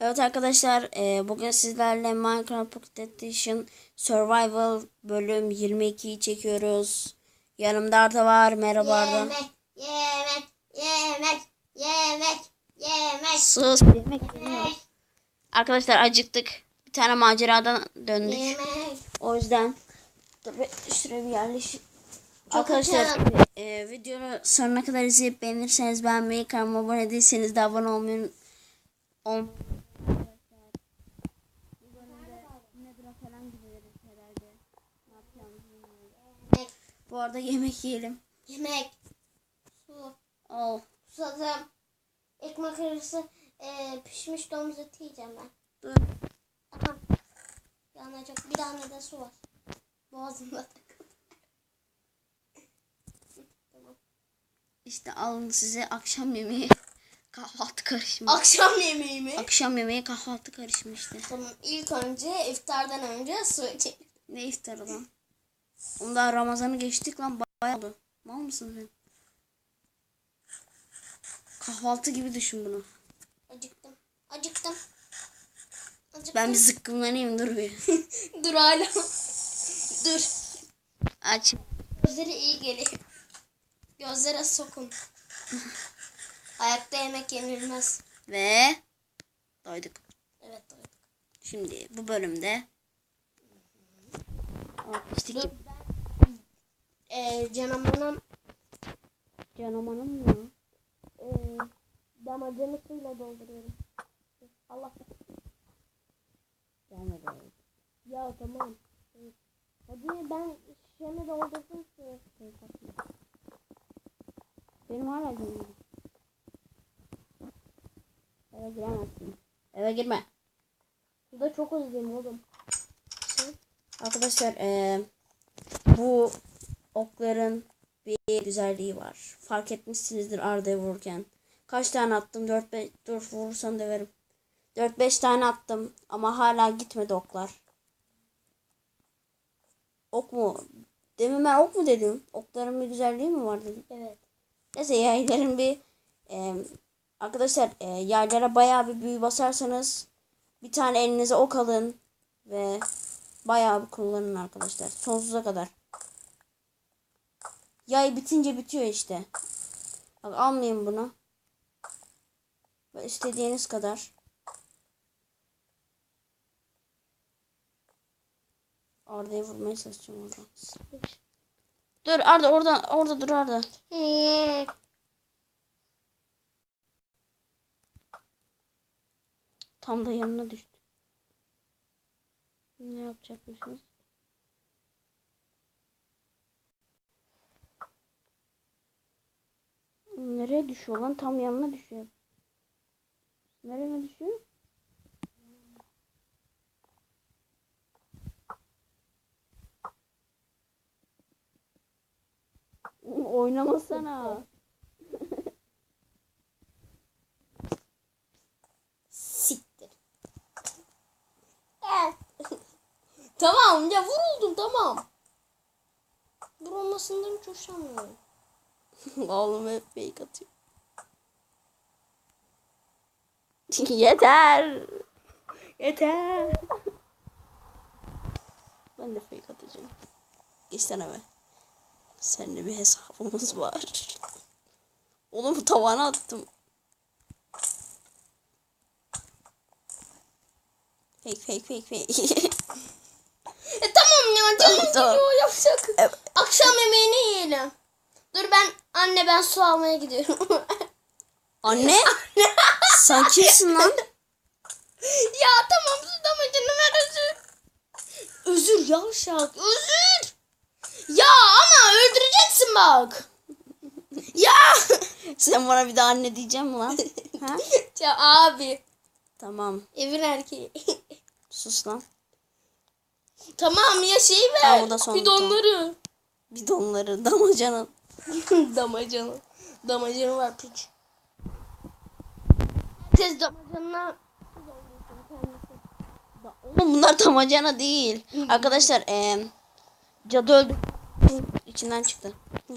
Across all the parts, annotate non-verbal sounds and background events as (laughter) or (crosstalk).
Evet arkadaşlar e, bugün sizlerle Minecraft Pocket Edition Survival bölüm 22'yi çekiyoruz. Yanımda Arda var. Merhaba Arda. Yemek, yemek, yemek, yemek, yemek, Sus. Yemek yemek, Arkadaşlar acıktık. Bir tane maceradan döndük. yemek. O yüzden bir şuraya bir yerleş. Çok Arkadaşlar e, videoyu sonuna kadar izleyip beğenirseniz beğenmeyi, kanalıma abone değilseniz de abone olmayı ol- Yemek, Bu arada yemek yiyelim. yemek, su, Al. susadım. Ekmek arası e, pişmiş domuz eti yiyeceğim ben. Dur. Tamam. Yanacak bir tane de su var. Boğazımda takıldı. (laughs) tamam. İşte alın size akşam yemeği kahvaltı karışımı. Akşam yemeği mi? akşam yemeği kahvaltı karışımı işte. Tamam ilk önce iftardan önce su içelim. Ne iftarı lan? Onda Ramazan'ı geçtik lan bayağı oldu. Mal mısın sen? Kahvaltı gibi düşün bunu. Acıktım. Acıktım. Acıktım. Ben bir zıkkımlanayım dur bir. (laughs) Dur hala. Dur. Aç. Gözleri iyi geliyor. Gözlere sokun. Ayakta yemek yenilmez. Ve doyduk. Evet doyduk. Şimdi bu bölümde Alkıştık Dur. Ee, canamanın Canım hanım mı? e, damacını suyla dolduruyorum. Allah. Gelmedi. Ya tamam. Hadi ben şişemi doldurdum suyu. Benim hala canım. Eve giremezsin. Eve girme. Suda çok özledim oğlum. Arkadaşlar eee, bu okların bir güzelliği var. Fark etmişsinizdir Arda'ya vururken. Kaç tane attım? 4 5 dur vurursan döverim. 4 5 tane attım ama hala gitmedi oklar. Ok mu? Demin ben ok mu dedim? Okların bir güzelliği mi var dedim. Evet. Neyse yayların bir eee, arkadaşlar eee, yaylara bayağı bir büyü basarsanız bir tane elinize ok alın ve bayağı bir kullanın arkadaşlar. Sonsuza kadar. Yay bitince bitiyor işte. Bak almayın bunu. Ve istediğiniz kadar. Arda'ya vurmaya çalışacağım orada. Dur Arda orada orada dur Arda. Tam da yanına düştü. Ne yapacakmışız? Nereye düşüyor lan? Tam yanına düşüyor. Nereye düşüyor? Oynamasana. Siktir. tamam ya vuruldum tamam. Vurulmasından hiç hoşlanmıyorum. (laughs) Oğlum hep fake atıyor. (laughs) Yeter. Yeter. Ben de fake atacağım. Geçsene be. Seninle bir hesabımız var. Oğlum tavana attım. Fake fake fake fake. E tamam ya (laughs) canım Tamam. geliyor yapacak. Evet. Akşam yemeğini yiyelim. Dur ben anne ben su almaya gidiyorum. (laughs) Anne sen kimsin lan? (laughs) ya tamam su damacını ver özür. Özür yavşak özür. Ya ama öldüreceksin bak. ya. Sen bana bir daha anne diyeceğim lan? Ha? (laughs) ya abi. Tamam Evin erkeği. sus lan. tamam ya şeyi ver. Tamam, o da son, Bidonları. Bidonları damacanın. (laughs) Damacanı. Damacanı var piç. Herkes damacanına Oğlum bunlar damacana değil. Arkadaşlar eee cadı öldü. içinden çıktı. (laughs)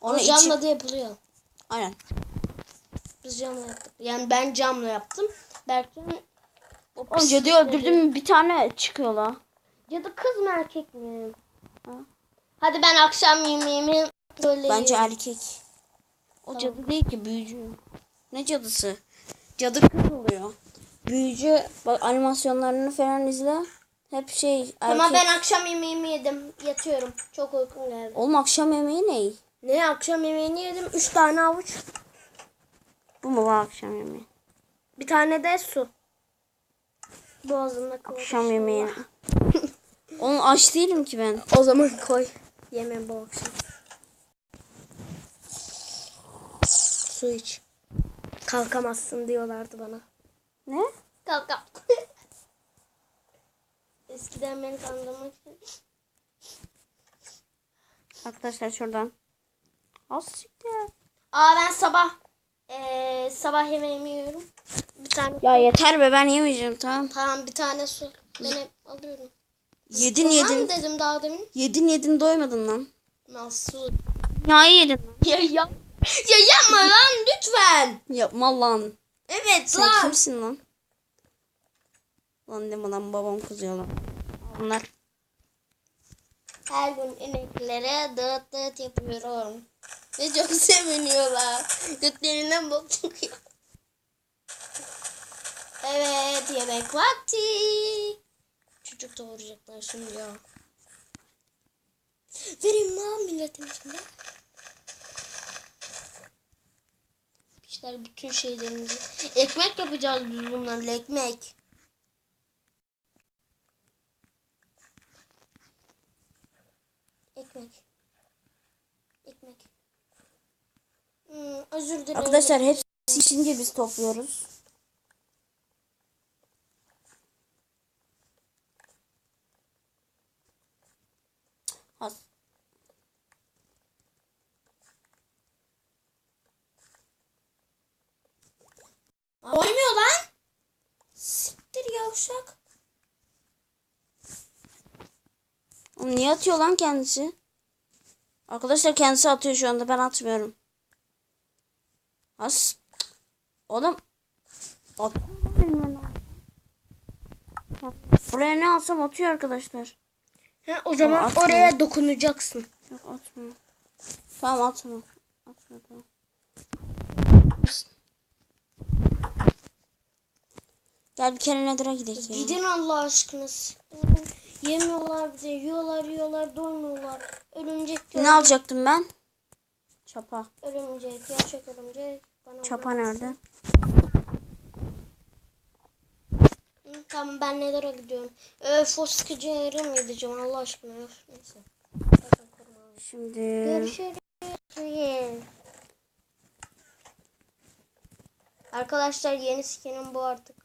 Onu o içi... camla da yapılıyor. Aynen. Biz camla yaptık. Yani ben camla yaptım. Berkcan Oğlum cadıyı öldürdüm bir tane çıkıyor la. Cadı kız mı erkek mi? Ha. Hadi ben akşam yemeğimi söyleyeyim. Bence erkek. O cadı değil ki büyücü. Ne cadısı? Cadı kız oluyor. Büyücü bak animasyonlarını falan izle. Hep şey erkek. Tamam ben akşam yemeğimi yedim. Yatıyorum. Çok uykum geldi. Oğlum akşam yemeği ne? Ne akşam yemeğini yedim. Üç tane avuç. Bu mu var akşam yemeği? Bir tane de su. Boğazımda kaldı. Akşam yemeği. Oğlum aç değilim ki ben. O zaman koy. Yeme bu akşam. Su iç. Kalkamazsın diyorlardı bana. Ne? Kalkam. Eskiden beni kandırmak için. Arkadaşlar şuradan. Az siktir. Aa ben sabah eee, sabah yemeğimi yiyorum. Bir tane Ya yeter be ben yemeyeceğim tamam. tamam bir tane su. Ben hep alıyorum. Yedin Tamam yedin. dedim daha demin. Yedin yedin doymadın lan. Nasıl? Ya yedin. Ya ya. Ya yapma (laughs) lan lütfen. Yapma lan. Evet Sen lan. kimsin lan? Lan deme lan babam kızıyor lan. Onlar Her gün ineklere dağıt dağıt yapıyorum. Ve çok seviniyorlar. Götlerinden bok çıkıyor. Evet yemek vakti. Çocuk doğuracaklar şimdi ya. Vereyim lan milletin içinde. İşte bütün şeylerimizi. Ekmek yapacağız biz bunlarla ekmek. Ekmek. Ekmek. Hmm, özür dilerim. arkadaşlar hepsi içince biz topluyoruz. Yavşak. Oğlum niye atıyor lan kendisi? Arkadaşlar kendisi atıyor şu anda ben atmıyorum. Has. Oğlum. At. Buraya ne alsam atıyor arkadaşlar. Ha, o zaman oraya dokunacaksın. Yok atma. Tamam. Atma tamam. Gel bir kere Nether'a gidelim ya. Gidin Allah aşkına. Yemiyorlar bize. Yiyorlar yiyorlar doymuyorlar. Örümcek Ne alacaktım ben? Çapa. Örümcek. Gerçek örümcek. Bana Çapa nerede? Tamam ben nelere gidiyorum. Öf o sıkıcı yere mi gideceğim Allah aşkına. Öf, neyse. Şimdi Görüşürüz. Arkadaşlar yeni skinim bu artık.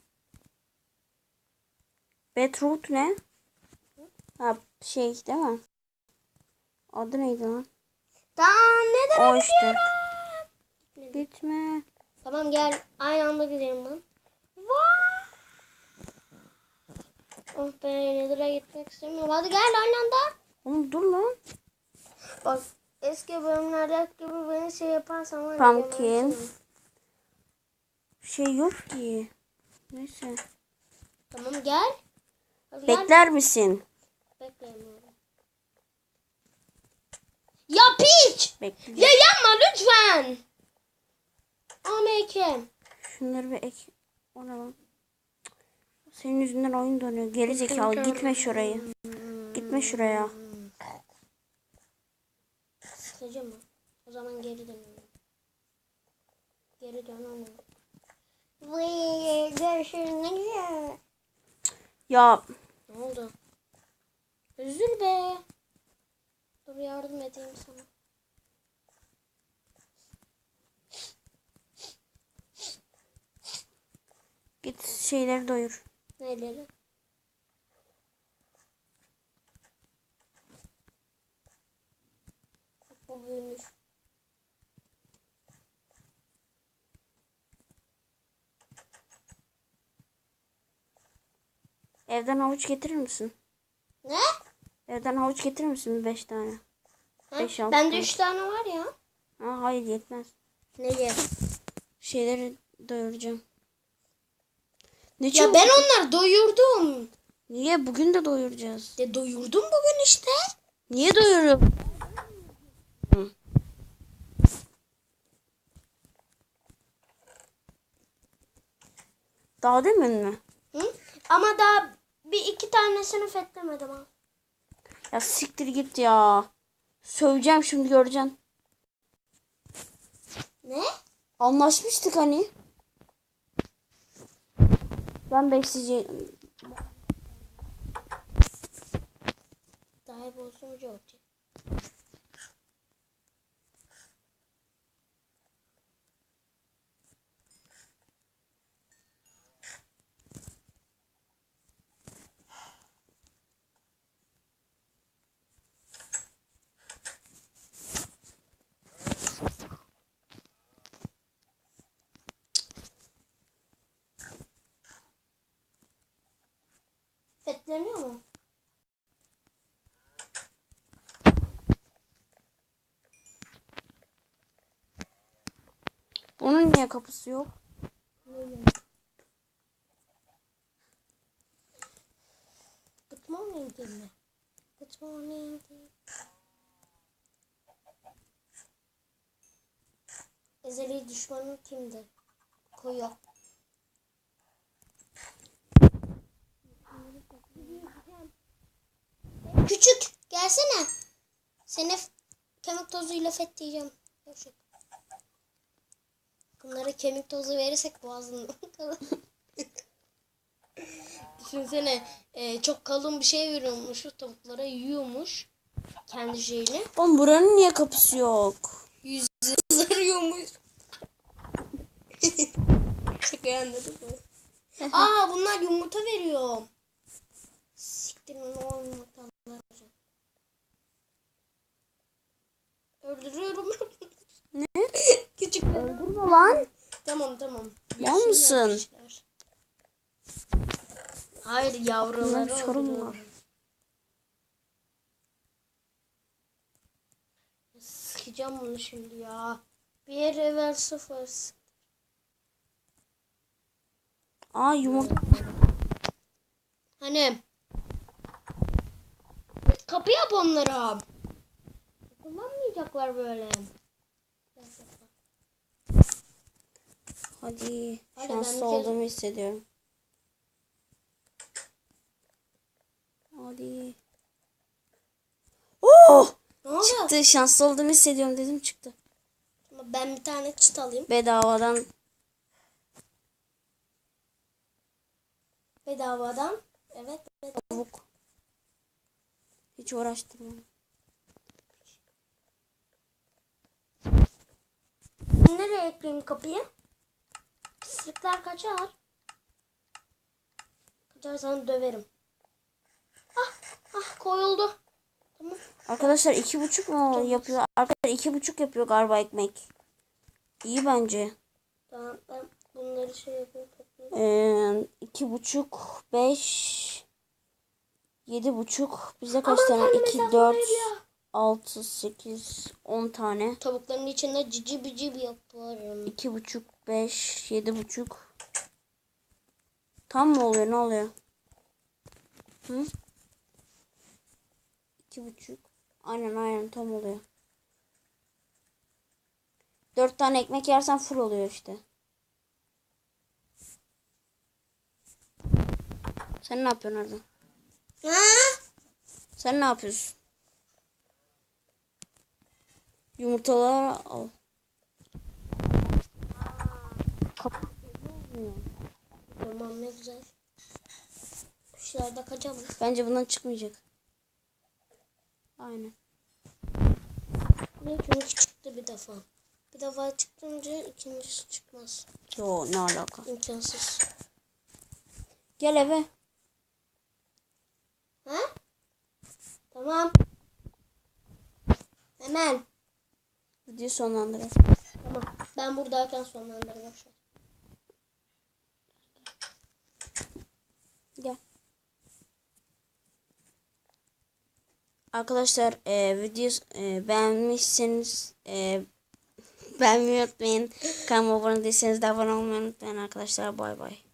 Beetroot ne? Ha şey değil mi? Adı neydi lan? Tamam neden? O işte. Gitme. Tamam gel aynı anda gidelim lan. Vay. Oh be Nether'a gitmek istemiyorum. Hadi gel aynı anda. Oğlum dur lan. Bak eski bölümlerdeki gibi beni şey yaparsan var Pumpkin. gebertirim. Şey yok ki. Neyse. Tamam gel. Bekler misin? Bekleyemiyorum. Ya piç! Bekle. Ya yapma lütfen. Amekem. Şunları bir ek. O ne lan? Senin yüzünden oyun dönüyor. Geri zekalı gitme şuraya. Gitme şuraya. Sıkıcı mı? O zaman geri dönüyorum. Geri dönemem. Görüşürüz. Ya Ne oldu? Üzül be. Dur yardım edeyim sana. git şeyleri doyur. Neleri? Bu büyümüş. Evden havuç getirir misin? Ne? Evden havuç getirir misin? Beş tane. Ha? Beş, altı Bende tane. üç tane var ya. Ha, hayır yetmez. Neye? Şeyleri doyuracağım. Ne Ya ben onları doyurdum. Niye? Bugün de doyuracağız. De doyurdum bugün işte. Niye doyuruyorum? Daha demin mi? Hı? Ama daha bir iki tanesini fethlemedim ha. Ya siktir git ya. Söveceğim şimdi göreceksin. Ne? Anlaşmıştık hani. Ben besleyeceğim. Daha bozumcu olacak. Fetleniyor mu? Bunun niye kapısı yok? Good morning Gilly. Good morning. Ezeli düşmanın kimdi? Koyu. Küçük gelsene. Seni kemik tozuyla fethedeceğim. Yavşak. Bunlara kemik tozu verirsek boğazını (laughs) Düşünsene e, çok kalın bir şey veriyormuş tavuklara yiyormuş kendi şeyini. Oğlum buranın niye kapısı yok? Yüzü (laughs) kızarıyormuş. Şaka anladın mı? Aa bunlar yumurta veriyor. Siktir lan o yumurtaları. Öldürüyorum. Ne? (laughs) Lan. Tamam tamam. Mal mısın? Hayır yavruları Bunlar sorun var. Sıkacağım bunu şimdi ya. Bir ver sıfır. Aa yumurta. Hani kapı yap onlara. Kullanmayacaklar böyle. Hadi. Hadi Şanslı olduğumu hissediyorum. Hadi. Oh! Ne oldu? Çıktı. Şanslı olduğumu hissediyorum dedim çıktı. Ama Ben bir tane çıt alayım. Bedavadan Bedavadan. Evet. evet. tavuk. Hiç uğraştırma. Nereye ekleyeyim kapıyı? Pislikler kaçar. Kaçarsan döverim. Ah, ah koyuldu. Tamam. Arkadaşlar iki buçuk mu yapıyor? Arkadaşlar iki buçuk yapıyor galiba ekmek. İyi bence. Tamam ben bunları şey yapayım. Ee, iki buçuk, beş, yedi buçuk. Bize kaç Aman tane? İki, dört, ya. Altı, sekiz, on tane. Tavukların içinde cici bici bir yaparım. İki buçuk, beş, yedi buçuk. Tam mı oluyor? Ne oluyor? Hı? İki buçuk. Aynen aynen tam oluyor. Dört tane ekmek yersen full oluyor işte. Sen ne yapıyorsun orada? Ha? Sen ne yapıyorsun? Yumurtaları al. Tamam ne güzel. Kuşlar da kaçamaz. Bence bundan çıkmayacak. Aynen. Ne çünkü çıktı bir defa. Bir defa çıktınca ikincisi çıkmaz. Yo ne alaka? İmkansız. Gel eve. Ha? Tamam. Hemen. Videoyu sonlandıralım. Tamam. Ben buradayken sonlandırırım. Gel. Arkadaşlar e, video e, beğenmişseniz e, beğenmeyi unutmayın. Kanalıma abone değilseniz de abone olmayı unutmayın arkadaşlar. Bay bay.